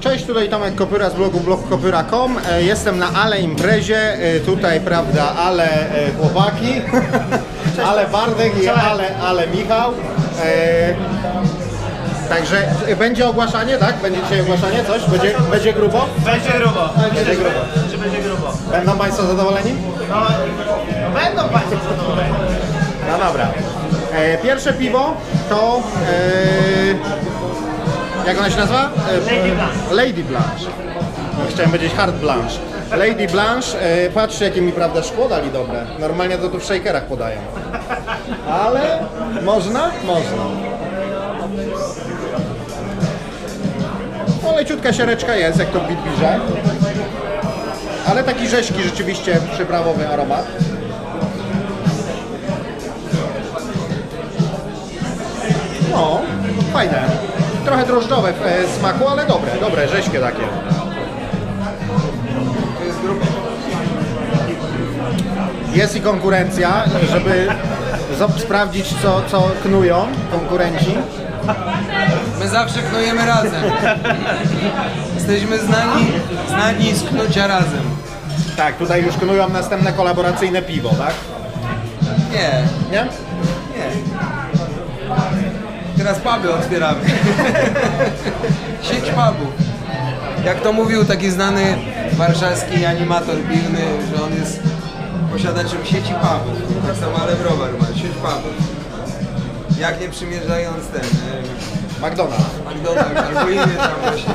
Cześć, tutaj Tomek Kopyra z blogu blogkopyra.com. E, Jestem na Ale imprezie. E, Tutaj, prawda, Ale e, chłopaki, Ale Bardek i Ale, Ale Michał. Także będzie ogłaszanie, tak? Będzie dzisiaj ogłaszanie, coś? Będzie, będzie grubo? Będzie grubo. Będzie grubo. Będzie grubo? Będą Państwo zadowoleni? No, no będą Państwo zadowoleni. No dobra. Pierwsze piwo to. E, jak ona się nazywa? E, Lady Blanche. Lady Blanche. Chciałem powiedzieć Hard Blanche. Lady Blanche, e, patrzcie jakie mi prawda szkło dali dobre. Normalnie to tu w shakerach podają. Ale można? Można. No leciutka siereczka jest, jak to w Bitbirze. Ale taki rzeźki rzeczywiście przyprawowy aromat. No, fajne. Trochę drożdżowe w e, smaku, ale dobre, dobre, rzeźkie takie. Jest i konkurencja, żeby sprawdzić co, co knują konkurenci. My zawsze knujemy razem. Jesteśmy znani, znani z knucia razem. Tak, tutaj już knują następne kolaboracyjne piwo, tak? Nie, Nie? nie. Teraz puby otwieramy. Sieć pubów. Jak to mówił taki znany warszawski animator piwny, że on jest posiadaczem sieci pubów. Tak samo ale browar ma, sieć pubów. Jak nie przymierzając ten e, McDonald's. McDonald's albo inny tam właśnie.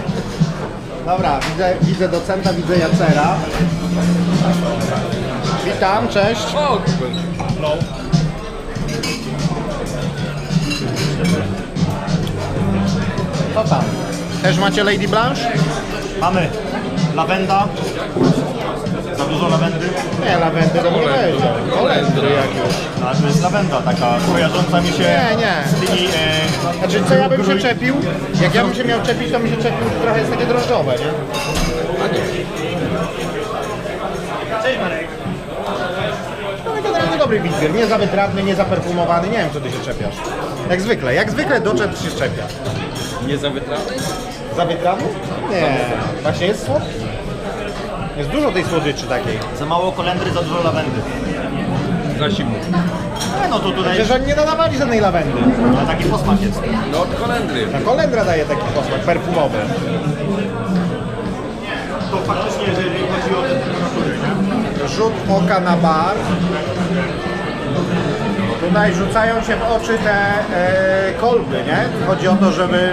Dobra, widzę, widzę docenta, widzę Jacera. Witam, cześć. O, Co tam? Też macie Lady Blanche? Mamy lawenda. Za dużo lawendy. Nie, lawendy to nie będzie. Kolendry jakieś. A to jest lawenda taka kojarząca mi się Nie, nie. z tymi... E, Znaczy, co ja bym się czepił? Jak ja bym się miał czepić, to bym się czepił, że trochę jest takie drożdżowe, nie? Cześć Marek. No ale generalnie dobry witbier, nie za wytrawny, nie za perfumowany, nie wiem, co ty się czepiasz. Jak zwykle, jak zwykle do czego się czepia. Nie za wytrawny? Za wytrawny? Nie, właśnie jest słodki. Jest dużo tej słodyczy takiej. Za mało kolendry, za dużo lawendy. Za zimno. E, no to tutaj Przecież oni nie dodawali żadnej lawendy. ale taki posmak jest. No od kolendry. Ta kolendra daje taki posmak perfumowy. To faktycznie, jeżeli chodzi o te temperatury, nie? Rzut oka na bar. Tutaj rzucają się w oczy te e, kolby, nie? Chodzi o to, żeby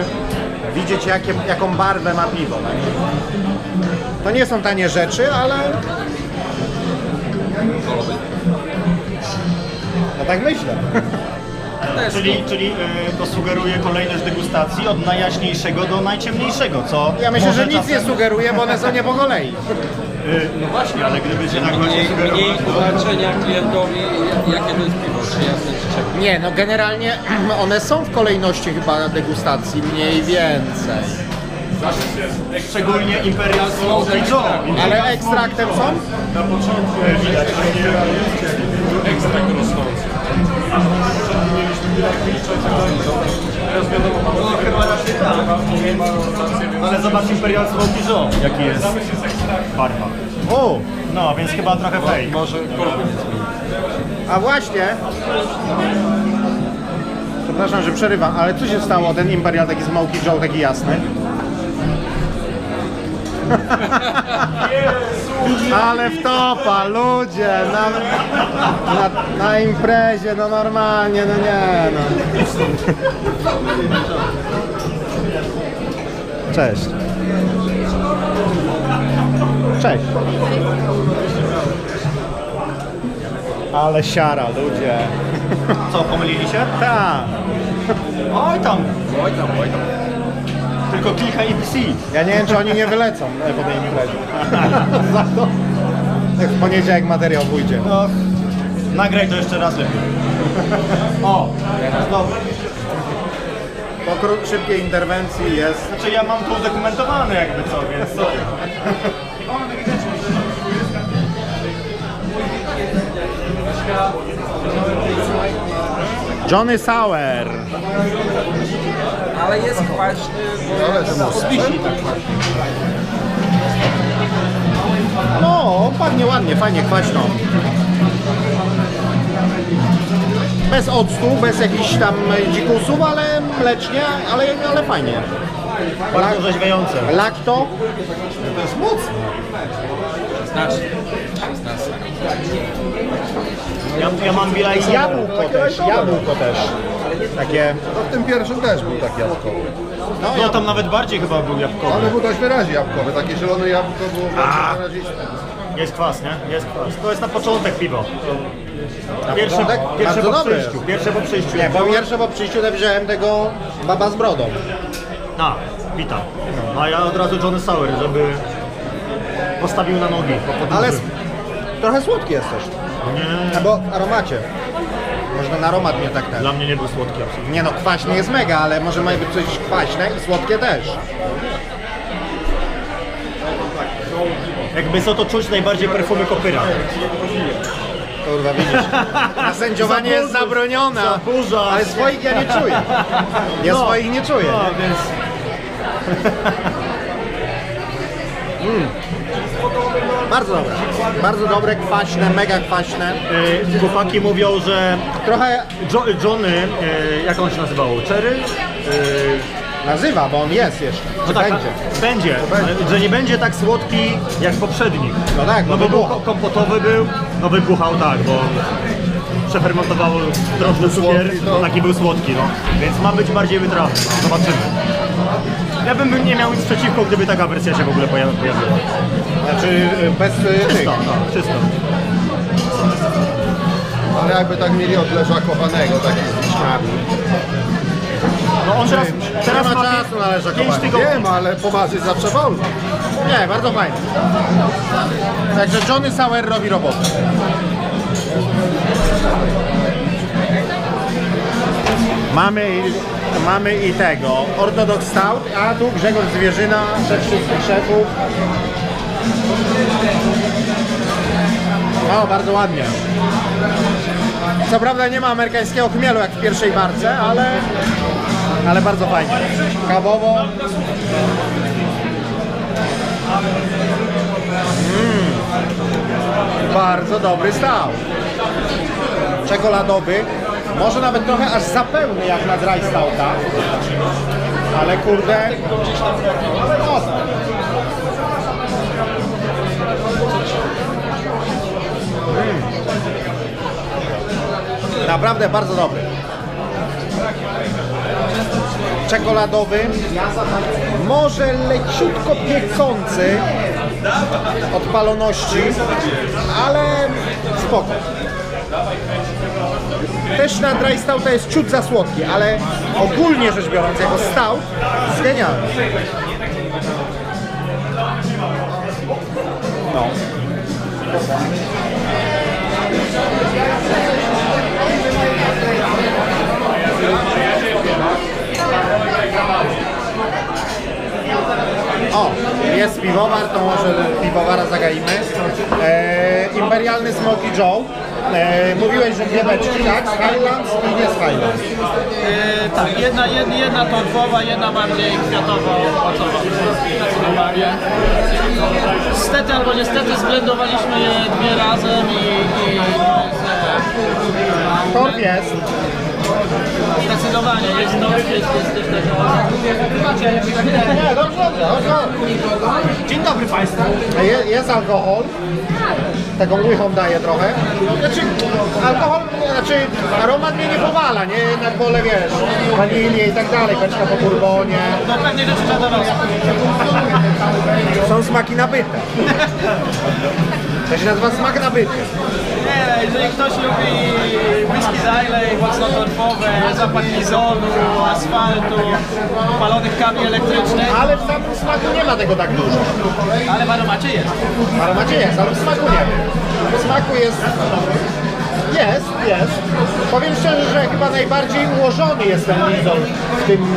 widzieć jakie, jaką barwę ma piwo. Tak? To nie są tanie rzeczy, ale... No tak myślę. Czyli, czyli e, to sugeruje kolejność degustacji od najjaśniejszego do najciemniejszego, co Ja myślę, że nic nie czasem- sugeruje, bo one są nie po kolei. No właśnie, ale gdyby się tak właśnie Mniej, tłumaczenia klientowi, jakie to jest piwo, czy jasne, czy. Nie, no generalnie one są w kolejności chyba degustacji, mniej więcej. Szczególnie Imperial Smoke i Joe. Ale ekstraktem są? Na początku widać, że Ekstrakt rosnący. Ale zobacz Imperial Smoke i Joe, jaki jest barwa. O, No, więc chyba trochę fake. Może a właśnie. Przepraszam, że przerywam, ale co się stało? Ten Imperial taki Smoky Joe, taki jasny. Ale wtopa, ludzie, na, na, na imprezie, no normalnie, no nie no. Cześć. Cześć. Ale siara, ludzie. Co, pomylili się? Tak. Oj tam, Oj tam, oj tam. Tylko kilka EPC. Ja nie wiem, czy oni nie wylecą e, po tej imprezie. Za to. Jak w poniedziałek materiał pójdzie. No, nagraj to jeszcze raz lepiej. O, dobrze. Po kró- szybkiej interwencji jest... Znaczy ja mam tu udokumentowane jakby co, więc sorry. Johnny Sauer. Ale jest kwaśny, bo od wiśni tak kwaśny. No, ładnie, ładnie, fajnie, kwaśno. Bez octu, bez jakichś tam dzikusów, ale mlecznie, ale, ale fajnie. Bardzo orzeźwiające. Lakto, To jest mocno. Znacznie. Ja, ja mam i jabłko też, jabłko też. Takie, No w tym pierwszym też był tak jabłkowy. no, No ja, tam nawet bardziej chyba był jabłkowy. Ale był dość wyraźnie jabłkowy. Takie zielone jabłko było bardzo wyraziste. Jest kwas, nie? Jest kwas. To jest na początek piwo. Pierwsze, początek? pierwsze Bardzo po dobre przyjściu. jest. Pierwsze po przyjściu. nie, bo pierwsze po przyjściu to wziąłem tego baba z brodą. A, witam. A ja od razu Johnny Sauer, żeby postawił na nogi. po podróży. Ale s- trochę słodki jest też. Nie, Albo aromacie. Można na aromat nie tak ten. dla mnie nie był słodki absolutnie. Nie no, kwaśny jest mega, ale może ma być coś kwaśne i słodkie też. Jakby co to czuć najbardziej perfumy kopyra. Kurwa, widzisz. A sędziowanie jest zabronione. zaburzasz. Ale swoich ja nie czuję. Ja No. swoich nie czuję. No, więc Bardzo dobre. Bardzo dobre, kwaśne, mega kwaśne. y, chłopaki mówią, że Trochę jo, Johnny, y, jak on się nazywał? Cherry? Y, nazywa, bo on jest jeszcze. No tak, będzie? będzie, ale że nie będzie tak słodki jak poprzedni. No tak, No bo ko- kompotowy był, no wybuchał tak, bo przefermentowało drożny cukier, no taki był słodki, no. Więc ma być bardziej wytrawny, no. zobaczymy. Ja bym nie miał nic przeciwko, gdyby taka wersja się w ogóle pojawi- pojawiła. Znaczy y, bez y, tych. Czysto, no, czysto. Ale jakby tak mieli od leżakowanego, taki z wiśniami. No on teraz, teraz nie ma czasu na leżakowanie. 5 tygodni. Wiem, ale pomarzyć zawsze wolno. Nie, bardzo fajnie. Także Johnny Sauer robi robotę. Mamy i, mamy i tego, Orthodox Stout, a tu Grzegorz Zwierzyna, szef wszystkich szefów. O, bardzo ładnie. Co prawda nie ma amerykańskiego chmielu jak w pierwszej barce, ale, ale bardzo fajnie. Kawowo, Bardzo dobry stał. Czekoladowy. Może nawet trochę aż za pełny jak na dry stouta. Ale kurde. No, Naprawdę bardzo dobry. Czekoladowy. Może leciutko piekący odpaloności, ale spoko. Też na dry stouta jest ciut za słodki, ale ogólnie rzecz biorąc, jako stout jest genialny. No. Jest piwowar, to może piwowara zagaimy. E, imperialny Smoky Joe. E, mówiłeś, że dwie beczki, tak? Z Highlands i nie z Highlands. Yy, tak, jedna, jedna, jedna torfowa, jedna bardziej kwiatowo-owocowa. Zdecydowanie. Niestety albo niestety zblendowaliśmy je dwie razem i, i Torf jest. Zdecydowanie jest to, jest, jest, jest tego. Nie, dobrze, dobrze. Dzień dobry Państwu. Je, jest alkohol. Taką łychą daje trochę. Znaczy, alkohol, znaczy aromat mnie nie powala, nie? Jednak wolę, wiesz, wanilię i tak dalej, beczka po bourbonie. No pewnie rzeczy dla dorosłych. Są smaki nabyte. To się nazywa smak nabyty. Nie, jeżeli ktoś lubi whisky z Islay, mocno torfowe, zapach izolu, asfaltu, palonych kabli elektrycznych, Ale w samym smaku nie ma tego tak dużo. ale w aromacie jest. W aromacie jest, ale w smaku nie. W smaku jest... Jest, jest. Powiem szczerze, że chyba najbardziej ułożony jest ten Lidl w tym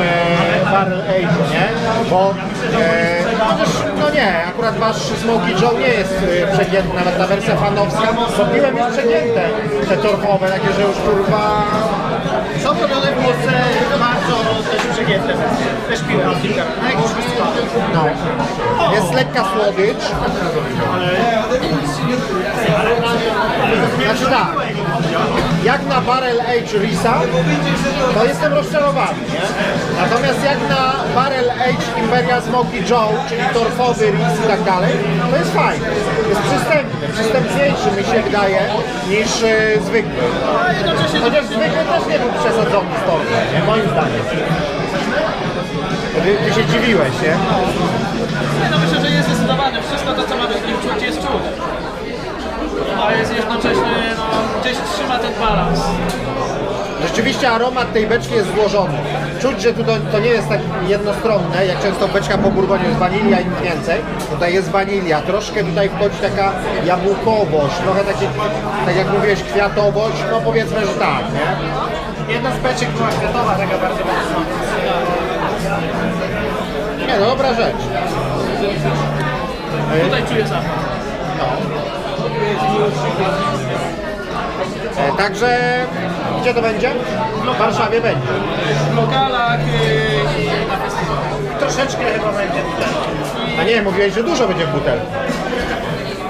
e, Barrel Age, nie? Bo e, chociaż, nie, akurat wasz Smoky Joe nie jest e, przegięty, nawet ta wersja fanowska, bo piłem już przegięte, te torfowe, takie, że już kurwa Są robione w Polsce bardzo też przegięte. Też piłem kilka. No No. Jest lekka słodycz. Znaczy tak, jak na Barrel Age Risa, to jestem rozczarowany, nie? Natomiast jak na Barrel Age Imperial Smoky Joe, czyli torfowy ris i tak dalej, to jest fajny. Jest przystępny, przystępniejszy mi się wydaje niż e, zwykły. Chociaż zwykły też nie był przesadzony z torfem, nie? Moim zdaniem. Ty, ty się dziwiłeś, nie? Nie, no myślę, że jest zdecydowany. Wszystko to, co ma być w nim czuć, jest czuć. A jest jednocześnie, no, gdzieś trzyma ten balans. Rzeczywiście aromat tej beczki jest złożony. Czuć, że tu to, to nie jest tak jednostronne, jak często beczka po bourbonie jest wanilia i nic więcej. Tutaj jest wanilia, troszkę tutaj wchodzi taka jabłkowość, trochę takie, tak jak mówiłeś, kwiatowość, no powiedzmy, że tak, nie? Jedna z beczek była kwiatowa, taka bardzo mocno. Nie, no dobra rzecz. Tutaj czuję zapach. E, także, gdzie to będzie? W Warszawie będzie. W lokalach yy, i na festiwalu. Troszeczkę chyba będzie. A nie, mówiłeś, że dużo będzie w butelce.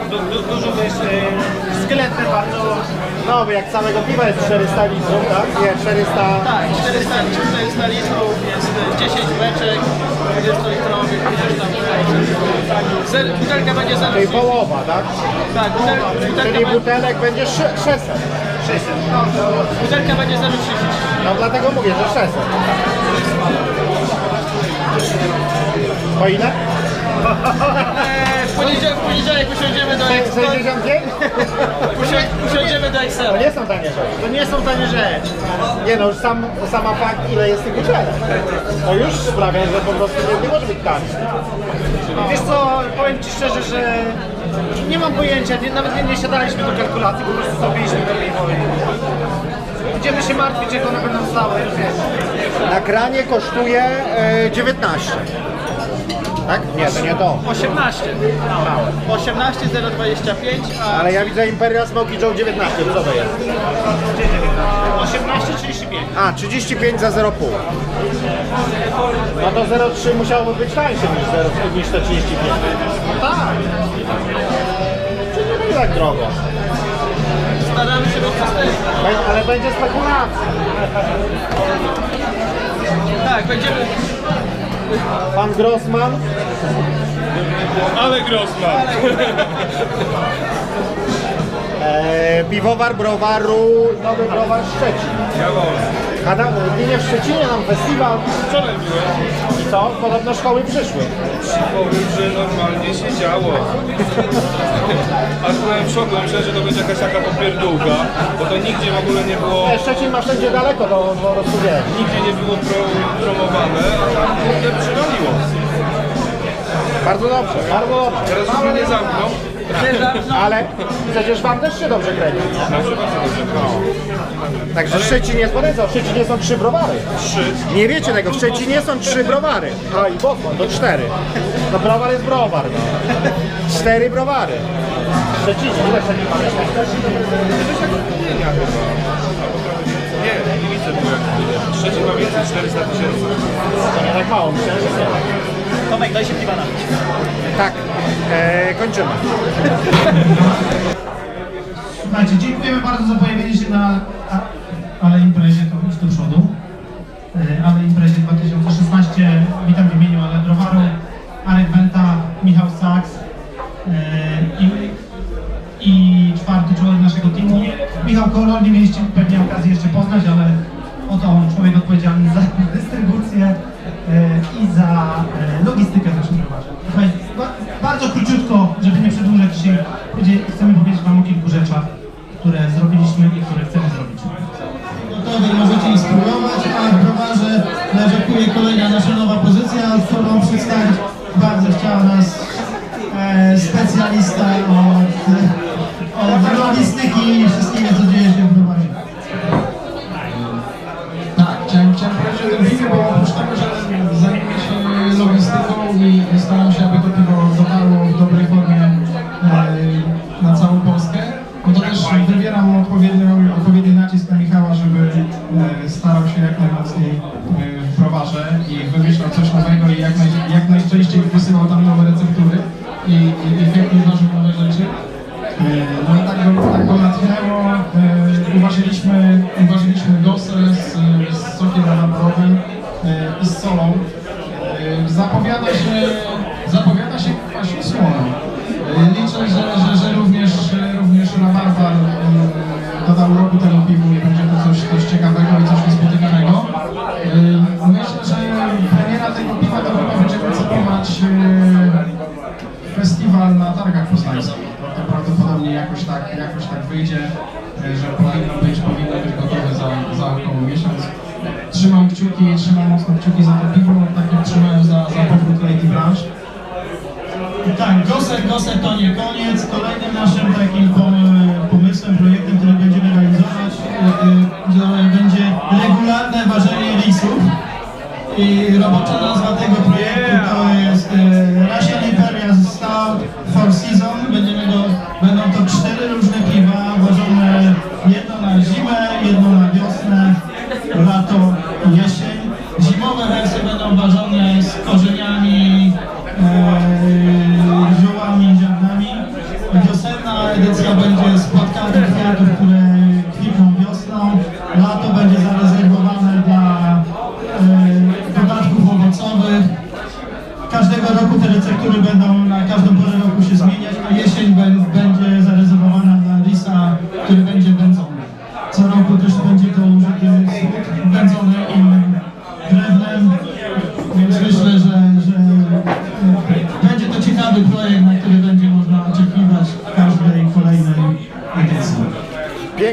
Du, du, dużo jest yy, szkieletne bardzo. No, bo jak całego piwa jest 400 litrów, tak? Nie, 400... Tak, 400, 400 litrów, jest yy, 10 beczek, 20 litrowych, gdzieś tam Zer, Butelka będzie 0,30. Czyli połowa, tak? Tak, butel, butelka, Czyli butelek będzie sze- 600. butelka będzie 0,30. No dlatego mówię, że 600. Po ile? Eee, w, poniedziałek, w poniedziałek usiądziemy do Excel. 65? Usi- Usiądziemy do To Excela. nie są tanie rzeczy. To nie są tanie rzeczy. Nie no, już sam, sama fakt, ile jest tych butelek. To już sprawia, że po prostu nie, nie może być taniej. Wiesz co, powiem Ci szczerze, że nie mam pojęcia, nie, nawet nie, nie siadaliśmy do kalkulacji, po prostu zrobiliśmy to Będziemy się martwić, jak one będą stały. Na kranie kosztuje e, 19. Tak? Nie, to nie to. 18. 18 025, a Ale ja widzę Imperial Smoky Joe 19. Co to jest? 18 35. A, 35 za 0,5. No to 0,3 musiałoby być tańsze niż, 0, niż te 35. No tak. Czyli nie będzie tak drogo. Staramy się przystępni. Bę- Ale będzie spekulacja. Tak, będziemy. Pan Grossman. Ale Grossman! E, piwowar browaru, nowy browar Szczecin. Adam, nie, w Szczecinie nam festiwal. Wczoraj byłem I co? Podobno szkoły przyszły. Powiem, że normalnie się działo. Aż byłem w szoku, myślałem, że to będzie jakaś taka popierdółka, bo to nigdzie w ogóle nie było, Nie, Szczecin ma wszędzie daleko do, do nigdzie nie było pro, promowane, a tam kurde przywaliło. Bardzo dobrze, bardzo dobrze. Teraz już mnie nie zamkną. Ale przecież wam też się dobrze kręci. Także w Szczecinie potencjał. W Szczecinie są trzy browary. Trzy. Nie wiecie tego, w Szczecinie są trzy browary. A i Bosman, to cztery. No browar jest browar, no. Cztery browary. W Szczecinie, ile Szczecin ma mieszkań? Nie, nie widzę. Trzeci ma więcej, 400 tysięcy. To nie tak mało, myślałem, że nie. Tomek, daj się piwa napić. Tak, e, kończymy. Słuchajcie, dziękujemy bardzo za pojawienie się na a- Ale Imprezie, to idź do przodu. E, Ale Imprezie 2016. Witam w imieniu Ale Browaru, Arek Wenta, Michał Saks e, i, i czwarty człowiek naszego teamu. Michał Kolor, nie mieliście pewnie okazji jeszcze poznać, ale oto on, człowiek odpowiedzialny za dystrybucję i za e, logistykę w naszym Bardzo króciutko, żeby nie przedłużać dzisiaj,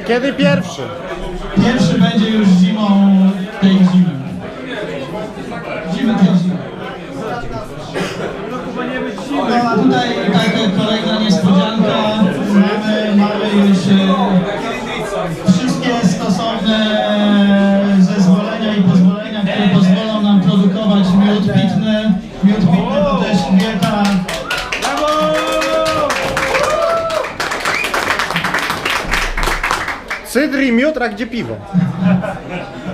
Kiedy pierwszy? Pierwszy będzie już gdzie piwo.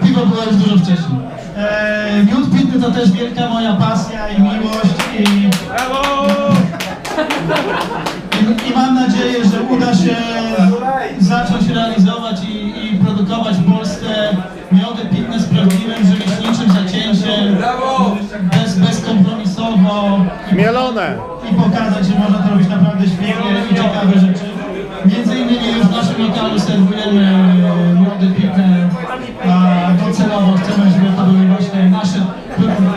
Piwo było już dużo wcześniej. Eee, miód pitny to też wielka moja pasja i miłość i... Brawo! I, I, mam nadzieję, że uda się zacząć realizować i, i produkować w Polsce miody pitne z prawdziwym rzemieślniczym zacięciem. Brawo! Bez, bezkompromisowo. Mielone! I pokazać, że można to robić naprawdę świetnie i ciekawe rzeczy. Między innymi już szpitalu serwujemy e, młody piłkę, a docelowo chcemy, żeby to były właśnie nasze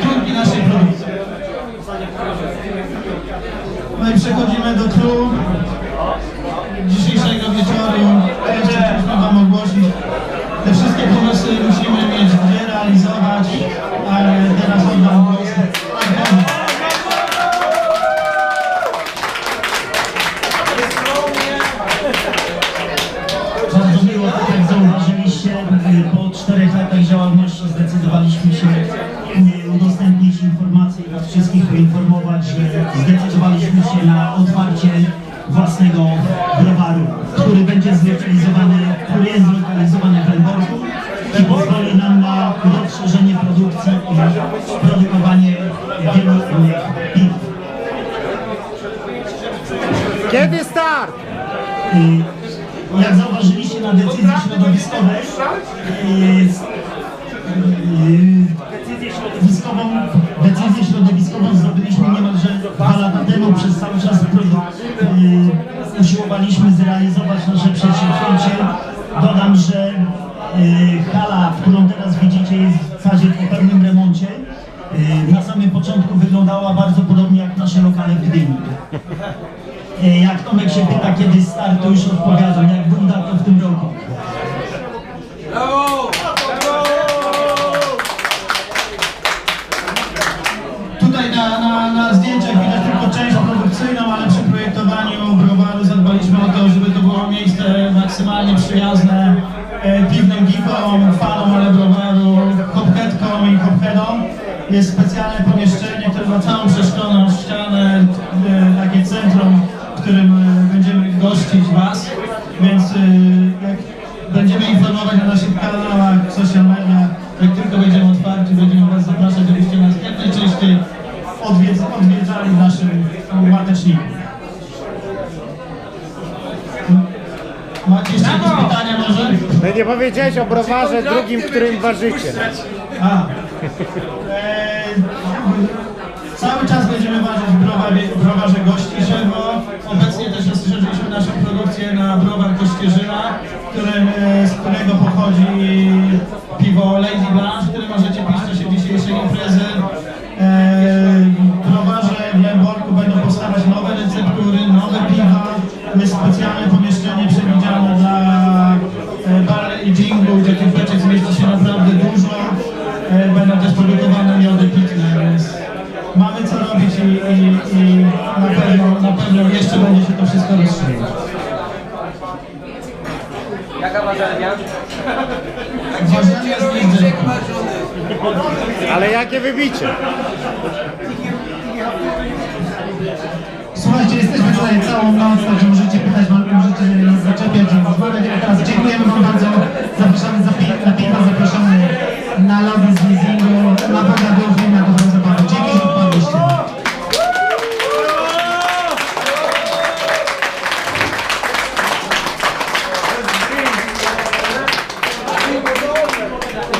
trójki naszej produkcji. No i przechodzimy do klub. Kiedy start? Jak zauważyliście na decyzji środowiskowej, środowiskową, decyzję środowiskową zrobiliśmy niemalże dwa lata temu, przez cały czas e, usiłowaliśmy zrealizować nasze przedsięwzięcie. Dodam, że nasze lokale w Gdyni. E, jak Tomek się pyta, kiedy startu, już odpowiadam, jak bunda to w tym roku. Tutaj na, na, na zdjęciach widać tylko część produkcyjną, ale przy projektowaniu browaru zadbaliśmy o to, żeby to było miejsce maksymalnie przyjazne Macie jeszcze jakieś pytania może? No nie powiedziałeś o browarze drugim, którym ważycie. A. E, cały czas będziemy ważyć w browarze, browarze Gościszerwo. Obecnie też rozszerzyliśmy naszą produkcję na browar Kościerzyna, którym, e, z którego pochodzi piwo Lady Blanche, które możecie pić zrobić i, i, i na, pewno, na pewno jeszcze będzie się to wszystko rozstrzygać. Jaka warzywnia? Warzywnia tak, jest brzeg Ale jakie wybicie? Słuchajcie, jesteśmy tutaj całą noc, także możecie pytać, możecie nas zaczepiać, rozmawiać. A teraz dziękujemy Wam bardzo. Zapraszamy za pi na piwa, zapraszamy na lody z leasingu. Na pewno